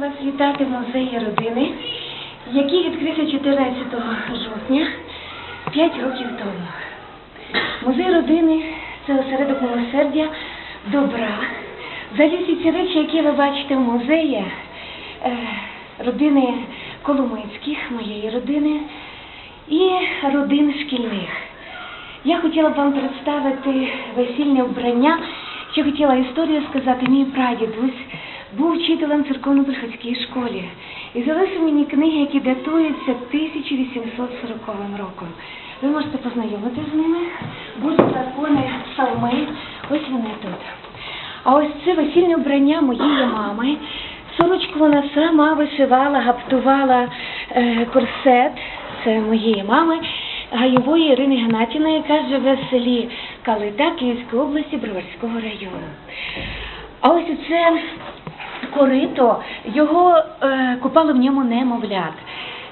вас вітати в музеї родини, який відкрився 14 жовтня 5 років тому. Музей родини це осередок милосердя, добра. Взагалі всі ці речі, які ви бачите в музеї, е, родини Коломийських, моєї родини і родин шкільних. Я хотіла б вам представити весільне вбрання. Ще хотіла історію сказати. Мій прадідусь був вчителем церковно-приходській школі. І залишив мені книги, які датуються 1840 роком. Ви можете познайомитися з ними. Будуть закони, псалми. Ось вони тут. А ось це весільне вбрання моєї мами. Сорочку вона сама вишивала, гаптувала е, корсет. Це моєї мами. Гаєвої Ірини Гнатіної, яка живе в селі Калита Київської області Броварського району. А ось це корито, його е, купали в ньому немовлят.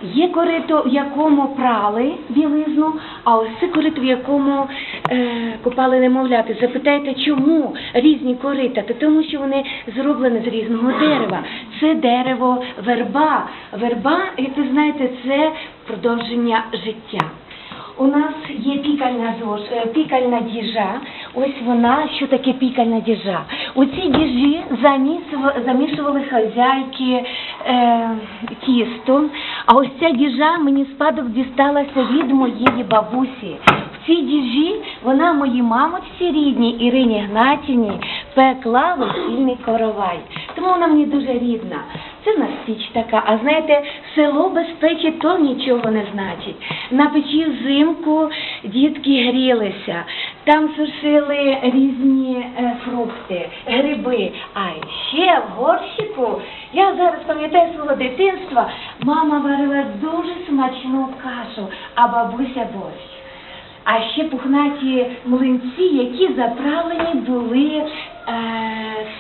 Є корито, в якому прали білизну, а ось це корито, в якому е, купали немовляти. Запитаєте, чому різні корита? То тому, що вони зроблені з різного дерева. Це дерево верба. Верба, як ви знаєте, це продовження життя. У нас є пікальна зож, е, пікальна діжа. Ось вона, що таке пікальна діжа. У цій діжі замішували хазяйки е, тісто. А ось ця діжа мені спадок дісталася від моєї бабусі. В цій діжі вона моїй мамочці рідній Ірині Гнатівні пекла весільний коровай. Тому вона мені дуже рідна. Це в нас піч така. А знаєте, село без печі то нічого не значить. На печі взимку дітки грілися, там сушили різні е, фрукти, гриби. А ще в горщику, я зараз пам'ятаю свого дитинства, мама варила дуже смачну кашу, а бабуся борщ. А ще пухнаті млинці, які заправлені були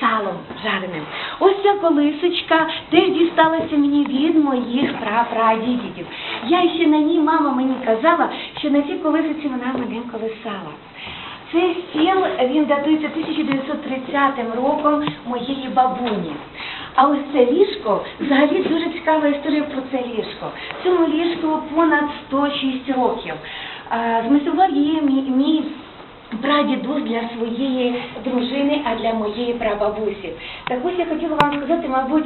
салом жареним. Ось ця колисочка теж дісталася мені від моїх прапрадідів. Я ще на ній, мама мені казала, що на цій колисиці вона мене колисала. Цей стіл, він датується 1930 роком моєї бабуні. А ось це ліжко, взагалі дуже цікава історія про це ліжко. Цьому ліжку понад 106 років. А, Змислував її мій прадідусь для своєї дружини, а для моєї прабабусі. Так ось я хотіла вам сказати, мабуть,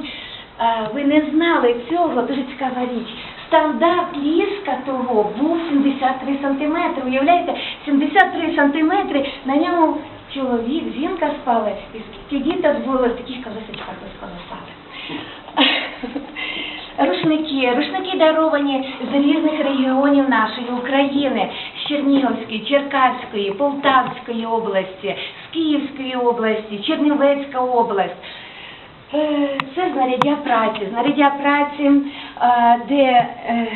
ви не знали цього, дуже цікава річ. Стандарт ліжка того був 73 сантиметри. Уявляєте, 73 сантиметри, на ньому чоловік, жінка спали, і скільки діток було в таких колесичках розколесали. Рушники, рушники даровані з різних регіонів нашої України, Чернігівської, Черкаської, Полтавської області, з Київської області, Чернівецька область. Е, Це знаряддя праці. Знаряддя праці, е, де е,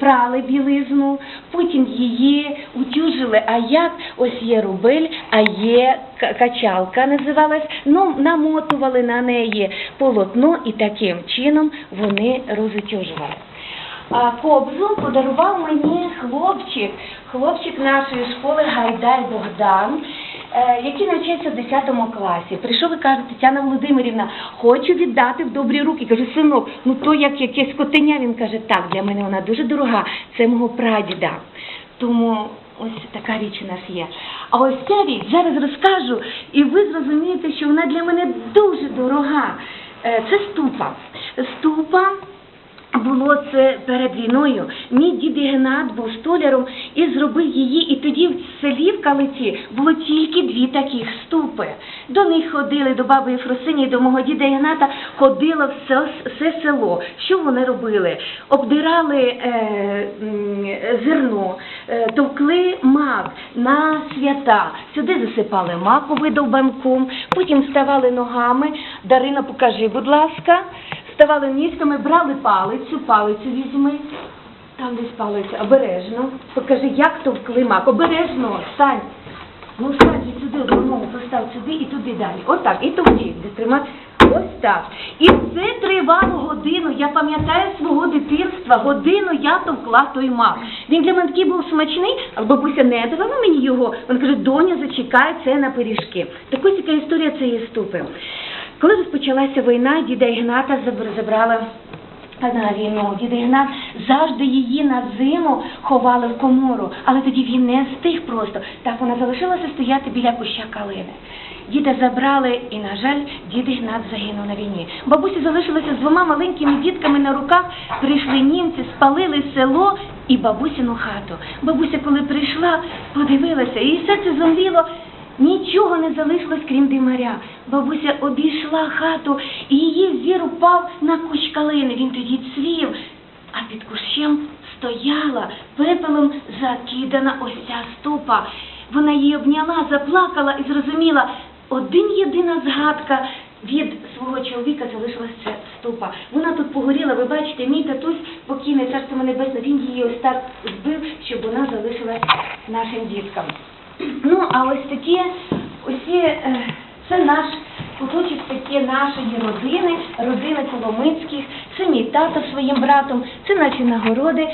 прали білизну, потім її утюжили. А як ось є рубель, а є качалка називалась. Ну, намотували на неї полотно і таким чином вони розутюжували. Кобзу подарував мені хлопчик, хлопчик нашої школи Гайдай Богдан, е, який навчається в 10 класі. Прийшов і каже, Тетяна Володимирівна, хочу віддати в добрі руки. Кажу, синок, ну то як якесь котеня. Він каже, так, для мене вона дуже дорога, це мого прадіда. Тому ось така річ у нас є. А ось ця річ зараз розкажу, і ви зрозумієте, що вона для мене дуже дорога. Е, Це ступа. Ступа було це перед війною. Мій дід Ігнат був столяром і зробив її. І тоді в селі в Калиці було тільки дві таких ступи. До них ходили, до баби Єфросині, до мого діда Ігната ходило все, все село. Що вони робили? Обдирали е, зерно, е, товкли мак на свята. Сюди засипали маковий довбанком, потім ставали ногами. Дарина, покажи, будь ласка. Ставали ніжками, брали палицю, палицю візьми. Там десь палиця, обережно. Покажи, як товкли мак. Обережно, стань. Ну, стань же сюди, одну ногу постав сюди і туди далі. Отак, і тоді, де тримати. Ось так. І це тривало годину. Я пам'ятаю свого дитинства. Годину я товкла той мак. Він для мене такий був смачний, а бабуся не давала мені його. Вона каже, доня, зачекай, це на пиріжки. Так ось яка історія цієї ступи. Коли розпочалася війна, діда Ігната забр- забрали на війну. Дід Ігнат завжди її на зиму ховали в комору, але тоді він не стиг просто. Так вона залишилася стояти біля куща калини. Діда забрали, і, на жаль, дід Ігнат загинув на війні. Бабуся залишилася з двома маленькими дітками на руках. Прийшли німці, спалили село і бабусину хату. Бабуся, коли прийшла, подивилася, і серце зомліло. Нічого не залишилось, крім димаря. Бабуся обійшла хату, і її зір упав на кущ калини. Він тоді цвів, а під кущем стояла пепелом закидана ось ця ступа. Вона її обняла, заплакала і зрозуміла, один єдина згадка від свого чоловіка залишилася ця ступа. Вона тут погоріла, ви бачите, мій татусь покійний, царство небесне, він її ось так збив, щоб вона залишилась нашим діткам. Ну, а ось такі, усі, е, це наш куточок такі нашої родини, родини Коломицьких, це мій тато своїм братом, це наші нагороди.